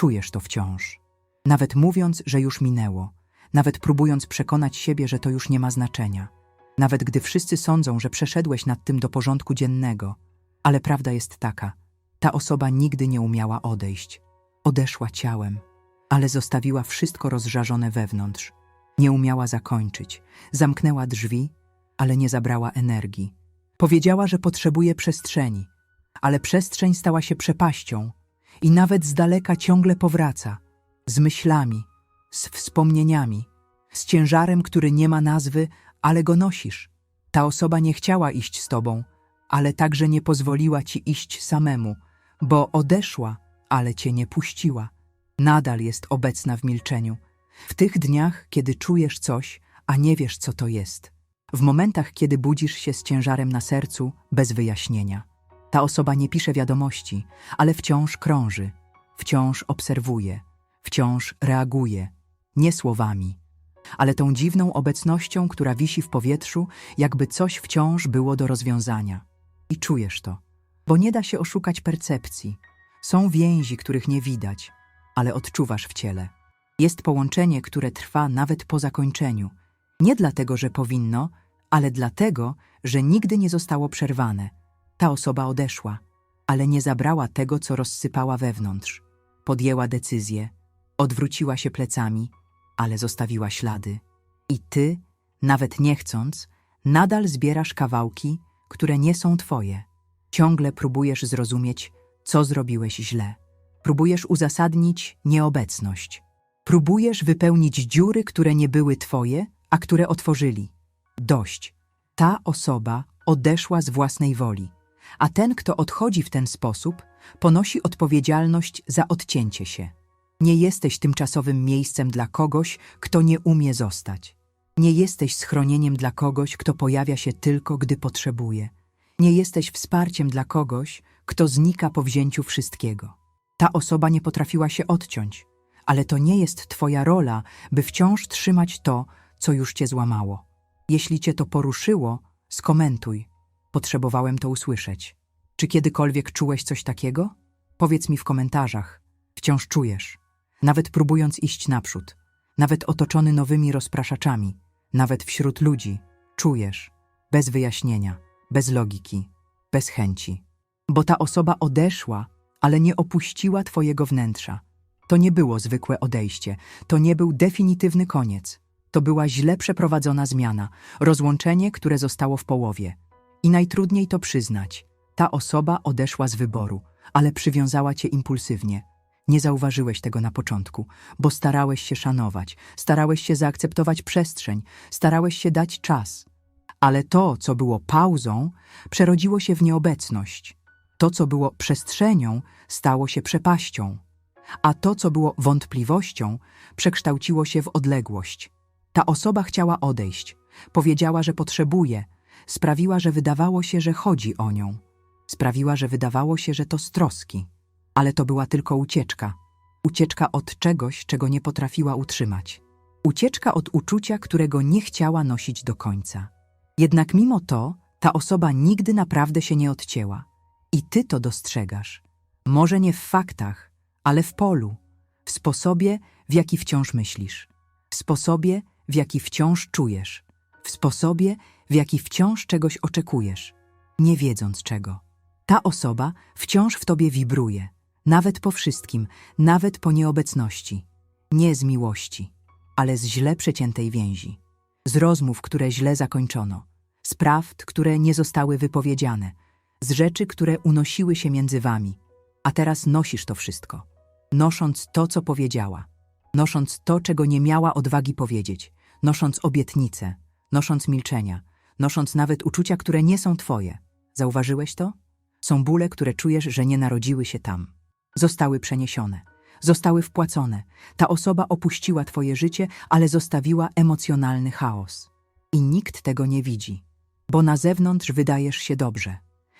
czujesz to wciąż. Nawet mówiąc, że już minęło, nawet próbując przekonać siebie, że to już nie ma znaczenia, nawet gdy wszyscy sądzą, że przeszedłeś nad tym do porządku dziennego, ale prawda jest taka: ta osoba nigdy nie umiała odejść. Odeszła ciałem, ale zostawiła wszystko rozżarzone wewnątrz. Nie umiała zakończyć, zamknęła drzwi, ale nie zabrała energii. Powiedziała, że potrzebuje przestrzeni, ale przestrzeń stała się przepaścią i nawet z daleka ciągle powraca z myślami, z wspomnieniami, z ciężarem, który nie ma nazwy, ale go nosisz. Ta osoba nie chciała iść z tobą, ale także nie pozwoliła ci iść samemu, bo odeszła, ale cię nie puściła. Nadal jest obecna w milczeniu. W tych dniach, kiedy czujesz coś, a nie wiesz, co to jest. W momentach, kiedy budzisz się z ciężarem na sercu, bez wyjaśnienia. Ta osoba nie pisze wiadomości, ale wciąż krąży, wciąż obserwuje, wciąż reaguje, nie słowami, ale tą dziwną obecnością, która wisi w powietrzu, jakby coś wciąż było do rozwiązania. I czujesz to, bo nie da się oszukać percepcji. Są więzi, których nie widać, ale odczuwasz w ciele. Jest połączenie, które trwa nawet po zakończeniu. Nie dlatego, że powinno, ale dlatego, że nigdy nie zostało przerwane. Ta osoba odeszła, ale nie zabrała tego, co rozsypała wewnątrz. Podjęła decyzję, odwróciła się plecami, ale zostawiła ślady. I ty, nawet nie chcąc, nadal zbierasz kawałki, które nie są twoje. Ciągle próbujesz zrozumieć, co zrobiłeś źle. Próbujesz uzasadnić nieobecność. Próbujesz wypełnić dziury, które nie były twoje, a które otworzyli. Dość. Ta osoba odeszła z własnej woli, a ten, kto odchodzi w ten sposób, ponosi odpowiedzialność za odcięcie się. Nie jesteś tymczasowym miejscem dla kogoś, kto nie umie zostać. Nie jesteś schronieniem dla kogoś, kto pojawia się tylko, gdy potrzebuje. Nie jesteś wsparciem dla kogoś, kto znika po wzięciu wszystkiego. Ta osoba nie potrafiła się odciąć, ale to nie jest Twoja rola, by wciąż trzymać to, co już Cię złamało. Jeśli Cię to poruszyło, skomentuj. Potrzebowałem to usłyszeć. Czy kiedykolwiek czułeś coś takiego? Powiedz mi w komentarzach. Wciąż czujesz. Nawet próbując iść naprzód, nawet otoczony nowymi rozpraszaczami, nawet wśród ludzi, czujesz. Bez wyjaśnienia, bez logiki, bez chęci. Bo ta osoba odeszła, ale nie opuściła Twojego wnętrza. To nie było zwykłe odejście, to nie był definitywny koniec. To była źle przeprowadzona zmiana, rozłączenie, które zostało w połowie. I najtrudniej to przyznać. Ta osoba odeszła z wyboru, ale przywiązała cię impulsywnie. Nie zauważyłeś tego na początku, bo starałeś się szanować, starałeś się zaakceptować przestrzeń, starałeś się dać czas. Ale to, co było pauzą, przerodziło się w nieobecność. To, co było przestrzenią, stało się przepaścią. A to, co było wątpliwością, przekształciło się w odległość. Ta osoba chciała odejść, powiedziała, że potrzebuje, sprawiła, że wydawało się, że chodzi o nią. Sprawiła, że wydawało się, że to z troski. Ale to była tylko ucieczka. Ucieczka od czegoś, czego nie potrafiła utrzymać. Ucieczka od uczucia, którego nie chciała nosić do końca. Jednak mimo to, ta osoba nigdy naprawdę się nie odcięła. I ty to dostrzegasz. Może nie w faktach, ale w polu, w sposobie, w jaki wciąż myślisz, w sposobie, w jaki wciąż czujesz, w sposobie, w jaki wciąż czegoś oczekujesz, nie wiedząc czego. Ta osoba wciąż w tobie wibruje, nawet po wszystkim, nawet po nieobecności. Nie z miłości, ale z źle przeciętej więzi, z rozmów, które źle zakończono, z prawd, które nie zostały wypowiedziane, z rzeczy, które unosiły się między wami. A teraz nosisz to wszystko, nosząc to, co powiedziała, nosząc to, czego nie miała odwagi powiedzieć, nosząc obietnice, nosząc milczenia, nosząc nawet uczucia, które nie są twoje. Zauważyłeś to? Są bóle, które czujesz, że nie narodziły się tam. Zostały przeniesione, zostały wpłacone. Ta osoba opuściła twoje życie, ale zostawiła emocjonalny chaos. I nikt tego nie widzi, bo na zewnątrz wydajesz się dobrze.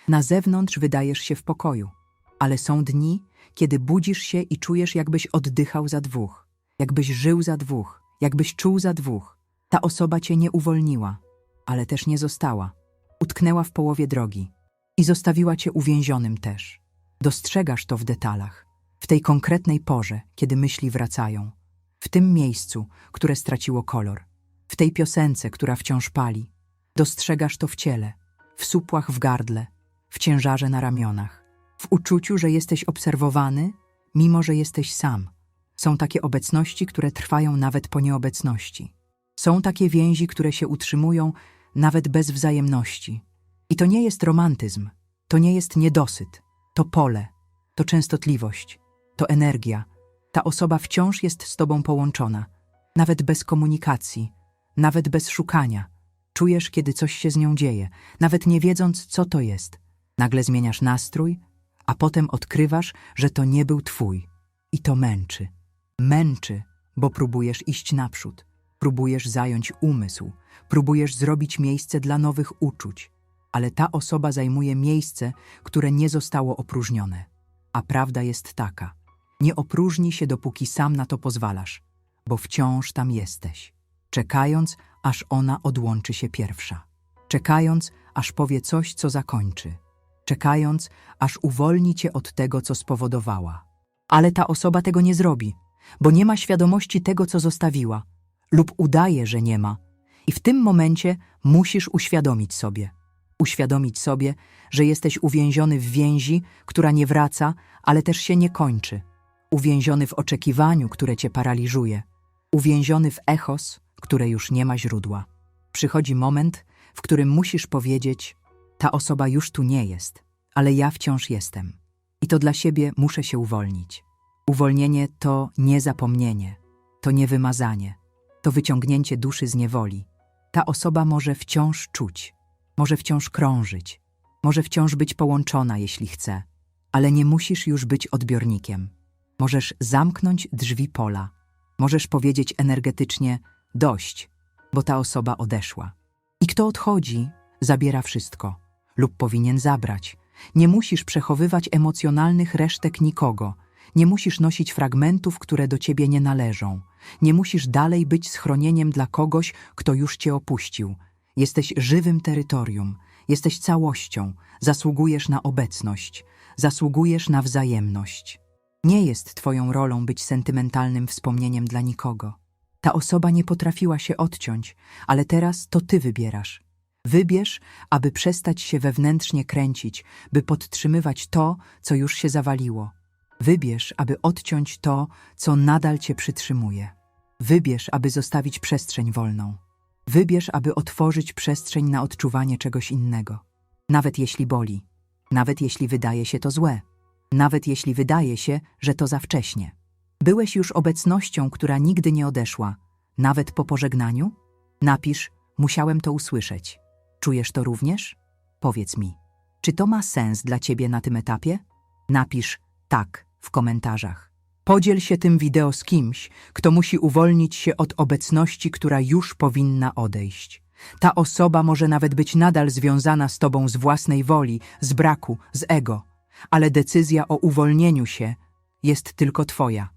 Na zewnątrz wydajesz się w pokoju, ale są dni, kiedy budzisz się i czujesz, jakbyś oddychał za dwóch, jakbyś żył za dwóch, jakbyś czuł za dwóch. Ta osoba cię nie uwolniła, ale też nie została. Utknęła w połowie drogi i zostawiła cię uwięzionym też. Dostrzegasz to w detalach. W tej konkretnej porze, kiedy myśli wracają. W tym miejscu, które straciło kolor. W tej piosence, która wciąż pali. Dostrzegasz to w ciele, w supłach w gardle, w ciężarze na ramionach, w uczuciu, że jesteś obserwowany, mimo że jesteś sam. Są takie obecności, które trwają nawet po nieobecności. Są takie więzi, które się utrzymują nawet bez wzajemności. I to nie jest romantyzm, to nie jest niedosyt, to pole, to częstotliwość, to energia. Ta osoba wciąż jest z tobą połączona, nawet bez komunikacji, nawet bez szukania. Czujesz, kiedy coś się z nią dzieje, nawet nie wiedząc, co to jest. Nagle zmieniasz nastrój, a potem odkrywasz, że to nie był twój. I to męczy. Męczy, bo próbujesz iść naprzód. Próbujesz zająć umysł, próbujesz zrobić miejsce dla nowych uczuć, ale ta osoba zajmuje miejsce, które nie zostało opróżnione. A prawda jest taka: nie opróżni się, dopóki sam na to pozwalasz, bo wciąż tam jesteś, czekając, aż ona odłączy się pierwsza, czekając, aż powie coś, co zakończy, czekając, aż uwolni cię od tego, co spowodowała. Ale ta osoba tego nie zrobi, bo nie ma świadomości tego, co zostawiła, lub udaje, że nie ma. I w tym momencie musisz uświadomić sobie. Uświadomić sobie, że jesteś uwięziony w więzi, która nie wraca, ale też się nie kończy. Uwięziony w oczekiwaniu, które cię paraliżuje. Uwięziony w echos, które już nie ma źródła. Przychodzi moment, w którym musisz powiedzieć: Ta osoba już tu nie jest, ale ja wciąż jestem. I to dla siebie muszę się uwolnić. Uwolnienie to nie zapomnienie, to nie wymazanie, to wyciągnięcie duszy z niewoli. Ta osoba może wciąż czuć, może wciąż krążyć, może wciąż być połączona, jeśli chce, ale nie musisz już być odbiornikiem. Możesz zamknąć drzwi pola, możesz powiedzieć energetycznie: dość, bo ta osoba odeszła. I kto odchodzi, zabiera wszystko, lub powinien zabrać. Nie musisz przechowywać emocjonalnych resztek nikogo, nie musisz nosić fragmentów, które do ciebie nie należą. Nie musisz dalej być schronieniem dla kogoś, kto już cię opuścił. Jesteś żywym terytorium, jesteś całością, zasługujesz na obecność, zasługujesz na wzajemność. Nie jest twoją rolą być sentymentalnym wspomnieniem dla nikogo. Ta osoba nie potrafiła się odciąć, ale teraz to ty wybierasz. Wybierz, aby przestać się wewnętrznie kręcić, by podtrzymywać to, co już się zawaliło. Wybierz, aby odciąć to, co nadal cię przytrzymuje. Wybierz, aby zostawić przestrzeń wolną. Wybierz, aby otworzyć przestrzeń na odczuwanie czegoś innego. Nawet jeśli boli, nawet jeśli wydaje się to złe, nawet jeśli wydaje się, że to za wcześnie. Byłeś już obecnością, która nigdy nie odeszła, nawet po pożegnaniu? Napisz, musiałem to usłyszeć. Czujesz to również? Powiedz mi, czy to ma sens dla ciebie na tym etapie? Napisz tak w komentarzach. Podziel się tym wideo z kimś, kto musi uwolnić się od obecności, która już powinna odejść. Ta osoba może nawet być nadal związana z tobą z własnej woli, z braku, z ego, ale decyzja o uwolnieniu się jest tylko twoja.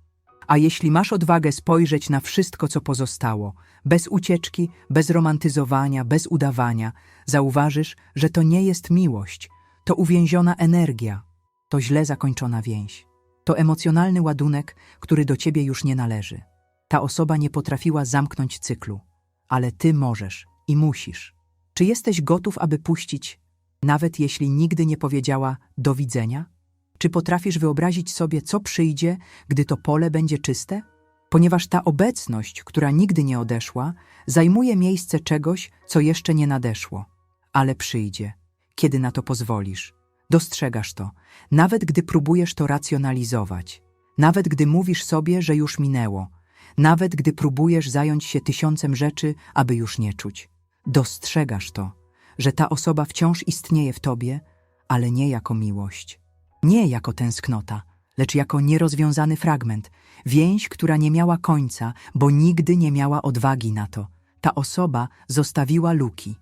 A jeśli masz odwagę spojrzeć na wszystko, co pozostało, bez ucieczki, bez romantyzowania, bez udawania, zauważysz, że to nie jest miłość, to uwięziona energia, to źle zakończona więź. To emocjonalny ładunek, który do ciebie już nie należy. Ta osoba nie potrafiła zamknąć cyklu, ale ty możesz i musisz. Czy jesteś gotów, aby puścić, nawet jeśli nigdy nie powiedziała do widzenia? Czy potrafisz wyobrazić sobie, co przyjdzie, gdy to pole będzie czyste? Ponieważ ta obecność, która nigdy nie odeszła, zajmuje miejsce czegoś, co jeszcze nie nadeszło, ale przyjdzie, kiedy na to pozwolisz. Dostrzegasz to, nawet gdy próbujesz to racjonalizować, nawet gdy mówisz sobie, że już minęło, nawet gdy próbujesz zająć się tysiącem rzeczy, aby już nie czuć. Dostrzegasz to, że ta osoba wciąż istnieje w tobie, ale nie jako miłość, nie jako tęsknota, lecz jako nierozwiązany fragment, więź, która nie miała końca, bo nigdy nie miała odwagi na to. Ta osoba zostawiła luki,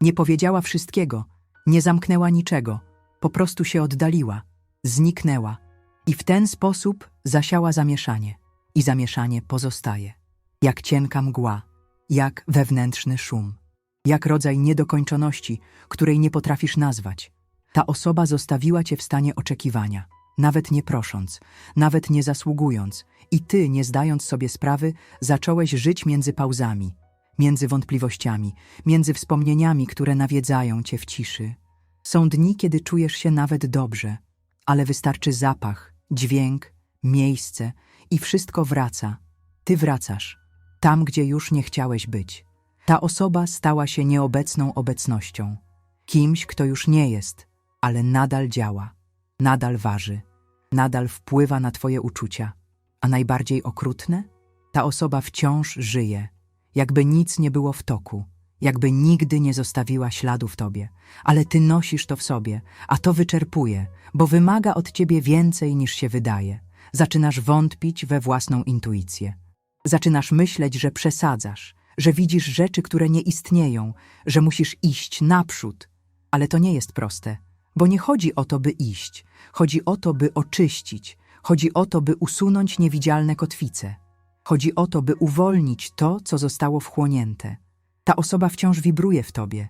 nie powiedziała wszystkiego, nie zamknęła niczego, po prostu się oddaliła, zniknęła i w ten sposób zasiała zamieszanie. I zamieszanie pozostaje, jak cienka mgła, jak wewnętrzny szum, jak rodzaj niedokończoności, której nie potrafisz nazwać. Ta osoba zostawiła cię w stanie oczekiwania, nawet nie prosząc, nawet nie zasługując, i ty, nie zdając sobie sprawy, zacząłeś żyć między pauzami, między wątpliwościami, między wspomnieniami, które nawiedzają cię w ciszy. Są dni, kiedy czujesz się nawet dobrze, ale wystarczy zapach, dźwięk, miejsce i wszystko wraca. Ty wracasz, tam, gdzie już nie chciałeś być. Ta osoba stała się nieobecną obecnością, kimś, kto już nie jest, ale nadal działa, nadal waży, nadal wpływa na twoje uczucia. A najbardziej okrutne? Ta osoba wciąż żyje, jakby nic nie było w toku, jakby nigdy nie zostawiła śladu w tobie, ale ty nosisz to w sobie, a to wyczerpuje, bo wymaga od ciebie więcej niż się wydaje. Zaczynasz wątpić we własną intuicję. Zaczynasz myśleć, że przesadzasz, że widzisz rzeczy, które nie istnieją, że musisz iść naprzód. Ale to nie jest proste, bo nie chodzi o to, by iść, chodzi o to, by oczyścić, chodzi o to, by usunąć niewidzialne kotwice. Chodzi o to, by uwolnić to, co zostało wchłonięte. Ta osoba wciąż wibruje w tobie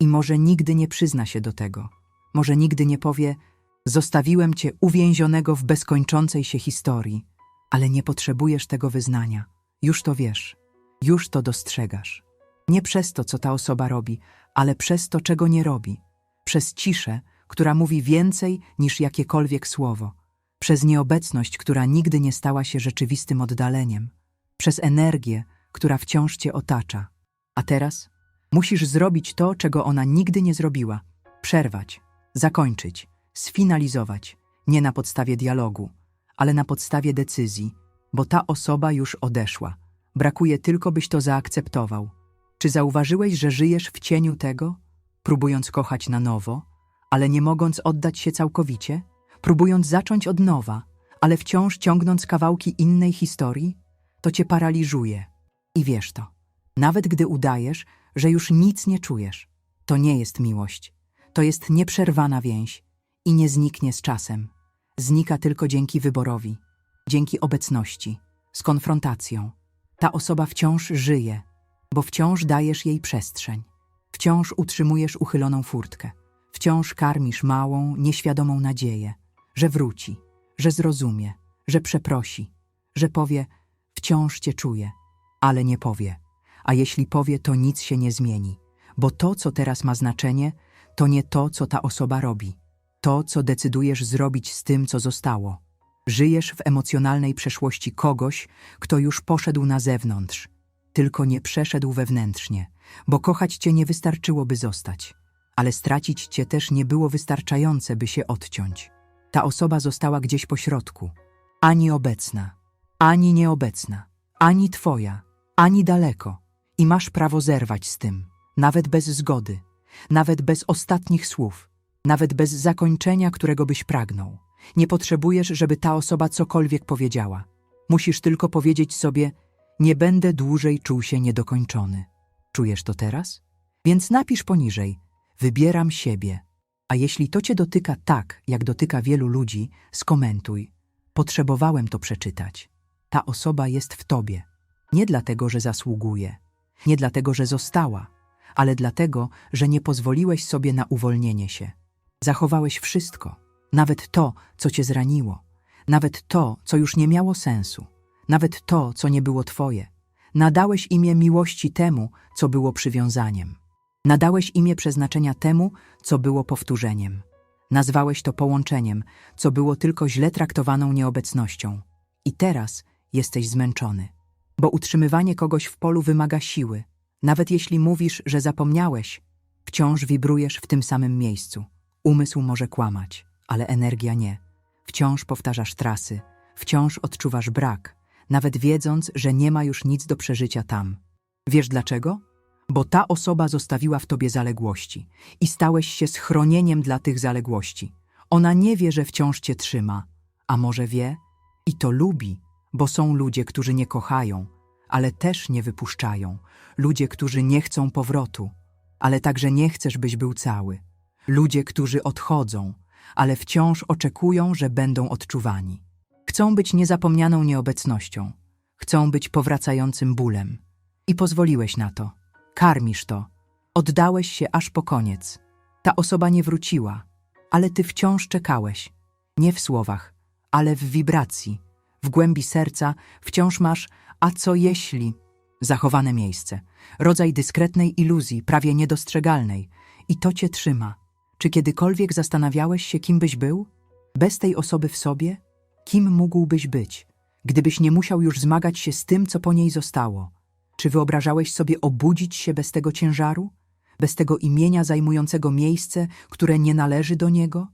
i może nigdy nie przyzna się do tego. Może nigdy nie powie: Zostawiłem cię uwięzionego w bezkończącej się historii, ale nie potrzebujesz tego wyznania. Już to wiesz, już to dostrzegasz. Nie przez to, co ta osoba robi, ale przez to, czego nie robi. Przez ciszę, która mówi więcej niż jakiekolwiek słowo. Przez nieobecność, która nigdy nie stała się rzeczywistym oddaleniem. Przez energię, która wciąż cię otacza. A teraz musisz zrobić to, czego ona nigdy nie zrobiła: przerwać, zakończyć, sfinalizować, nie na podstawie dialogu, ale na podstawie decyzji, bo ta osoba już odeszła. Brakuje tylko, byś to zaakceptował. Czy zauważyłeś, że żyjesz w cieniu tego, próbując kochać na nowo, ale nie mogąc oddać się całkowicie, próbując zacząć od nowa, ale wciąż ciągnąc kawałki innej historii? To cię paraliżuje. I wiesz to. Nawet gdy udajesz, że już nic nie czujesz, to nie jest miłość. To jest nieprzerwana więź i nie zniknie z czasem. Znika tylko dzięki wyborowi, dzięki obecności, z konfrontacją. Ta osoba wciąż żyje, bo wciąż dajesz jej przestrzeń. Wciąż utrzymujesz uchyloną furtkę. Wciąż karmisz małą, nieświadomą nadzieję, że wróci, że zrozumie, że przeprosi, że powie: Wciąż cię czuję, ale nie powie. A jeśli powie, to nic się nie zmieni, bo to, co teraz ma znaczenie, to nie to, co ta osoba robi, to, co decydujesz zrobić z tym, co zostało. Żyjesz w emocjonalnej przeszłości kogoś, kto już poszedł na zewnątrz, tylko nie przeszedł wewnętrznie, bo kochać cię nie wystarczyło, by zostać, ale stracić cię też nie było wystarczające, by się odciąć. Ta osoba została gdzieś po środku, ani obecna, ani nieobecna, ani twoja, ani daleko, i masz prawo zerwać z tym, nawet bez zgody, nawet bez ostatnich słów, nawet bez zakończenia, którego byś pragnął. Nie potrzebujesz, żeby ta osoba cokolwiek powiedziała. Musisz tylko powiedzieć sobie: Nie będę dłużej czuł się niedokończony. Czujesz to teraz? Więc napisz poniżej: Wybieram siebie. A jeśli to cię dotyka tak, jak dotyka wielu ludzi, skomentuj: Potrzebowałem to przeczytać. Ta osoba jest w tobie. Nie dlatego, że zasługuje, nie dlatego, że została, ale dlatego, że nie pozwoliłeś sobie na uwolnienie się. Zachowałeś wszystko, nawet to, co cię zraniło, nawet to, co już nie miało sensu, nawet to, co nie było twoje. Nadałeś imię miłości temu, co było przywiązaniem. Nadałeś imię przeznaczenia temu, co było powtórzeniem. Nazwałeś to połączeniem, co było tylko źle traktowaną nieobecnością. I teraz jesteś zmęczony, bo utrzymywanie kogoś w polu wymaga siły. Nawet jeśli mówisz, że zapomniałeś, wciąż wibrujesz w tym samym miejscu. Umysł może kłamać, ale energia nie. Wciąż powtarzasz trasy, wciąż odczuwasz brak, nawet wiedząc, że nie ma już nic do przeżycia tam. Wiesz dlaczego? Bo ta osoba zostawiła w tobie zaległości i stałeś się schronieniem dla tych zaległości. Ona nie wie, że wciąż cię trzyma, a może wie i to lubi, bo są ludzie, którzy nie kochają, ale też nie wypuszczają, ludzie, którzy nie chcą powrotu, ale także nie chcesz, byś był cały. Ludzie, którzy odchodzą, ale wciąż oczekują, że będą odczuwani. Chcą być niezapomnianą nieobecnością, chcą być powracającym bólem. I pozwoliłeś na to. Karmisz to. Oddałeś się aż po koniec. Ta osoba nie wróciła, ale ty wciąż czekałeś. Nie w słowach, ale w wibracji. W głębi serca wciąż masz a co jeśli zachowane miejsce, rodzaj dyskretnej iluzji, prawie niedostrzegalnej. I to cię trzyma. Czy kiedykolwiek zastanawiałeś się, kim byś był? Bez tej osoby w sobie? Kim mógłbyś być, gdybyś nie musiał już zmagać się z tym, co po niej zostało? Czy wyobrażałeś sobie obudzić się bez tego ciężaru? Bez tego imienia zajmującego miejsce, które nie należy do niego?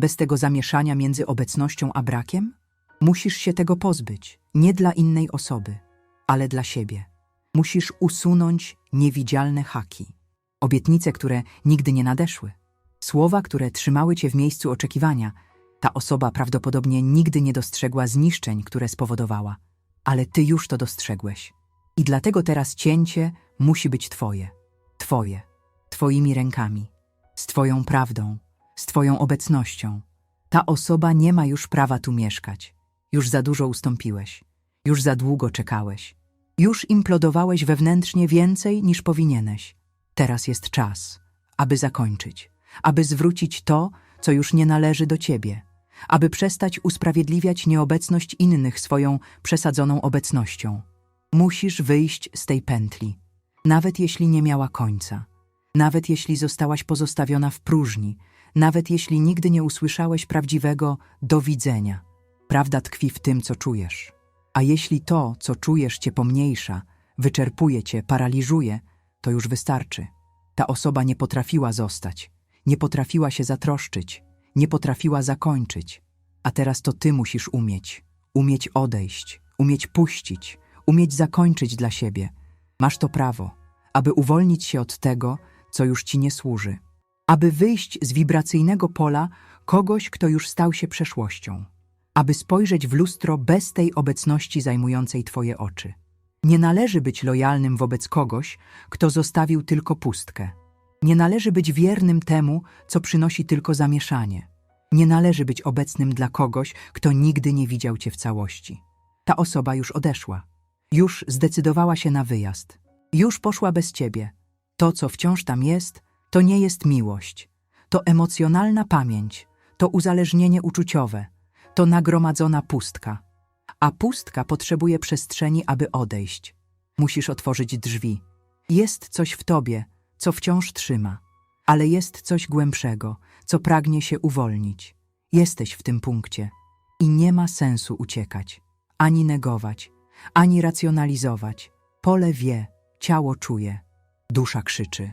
Bez tego zamieszania między obecnością a brakiem? Musisz się tego pozbyć, nie dla innej osoby, ale dla siebie. Musisz usunąć niewidzialne haki, obietnice, które nigdy nie nadeszły, słowa, które trzymały cię w miejscu oczekiwania. Ta osoba prawdopodobnie nigdy nie dostrzegła zniszczeń, które spowodowała, ale ty już to dostrzegłeś. I dlatego teraz cięcie musi być twoje, twoje, twoimi rękami, z twoją prawdą, z twoją obecnością. Ta osoba nie ma już prawa tu mieszkać. Już za dużo ustąpiłeś. Już za długo czekałeś. Już implodowałeś wewnętrznie więcej niż powinieneś. Teraz jest czas, aby zakończyć, aby zwrócić to, co już nie należy do ciebie, aby przestać usprawiedliwiać nieobecność innych swoją przesadzoną obecnością. Musisz wyjść z tej pętli, nawet jeśli nie miała końca, nawet jeśli zostałaś pozostawiona w próżni, nawet jeśli nigdy nie usłyszałeś prawdziwego do widzenia. Prawda tkwi w tym, co czujesz. A jeśli to, co czujesz, cię pomniejsza, wyczerpuje cię, paraliżuje, to już wystarczy. Ta osoba nie potrafiła zostać, nie potrafiła się zatroszczyć, nie potrafiła zakończyć. A teraz to ty musisz umieć. Umieć odejść, umieć puścić, umieć zakończyć dla siebie. Masz to prawo, aby uwolnić się od tego, co już ci nie służy. Aby wyjść z wibracyjnego pola kogoś, kto już stał się przeszłością aby spojrzeć w lustro bez tej obecności zajmującej Twoje oczy. Nie należy być lojalnym wobec kogoś, kto zostawił tylko pustkę. Nie należy być wiernym temu, co przynosi tylko zamieszanie. Nie należy być obecnym dla kogoś, kto nigdy nie widział Cię w całości. Ta osoba już odeszła. Już zdecydowała się na wyjazd. Już poszła bez Ciebie. To, co wciąż tam jest, to nie jest miłość. To emocjonalna pamięć, to uzależnienie uczuciowe, to nagromadzona pustka. A pustka potrzebuje przestrzeni, aby odejść. Musisz otworzyć drzwi. Jest coś w tobie, co wciąż trzyma, ale jest coś głębszego, co pragnie się uwolnić. Jesteś w tym punkcie i nie ma sensu uciekać, ani negować, ani racjonalizować. Pole wie, ciało czuje, dusza krzyczy.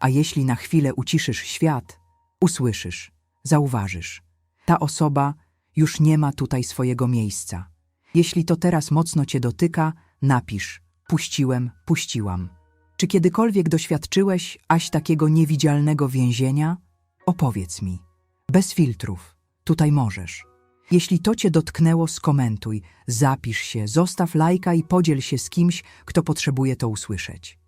A jeśli na chwilę uciszysz świat, usłyszysz, zauważysz. Ta osoba już nie ma tutaj swojego miejsca. Jeśli to teraz mocno cię dotyka, napisz: Puściłem, puściłam. Czy kiedykolwiek doświadczyłeś aś takiego niewidzialnego więzienia? Opowiedz mi. Bez filtrów. Tutaj możesz. Jeśli to cię dotknęło, skomentuj, zapisz się, zostaw lajka i podziel się z kimś, kto potrzebuje to usłyszeć.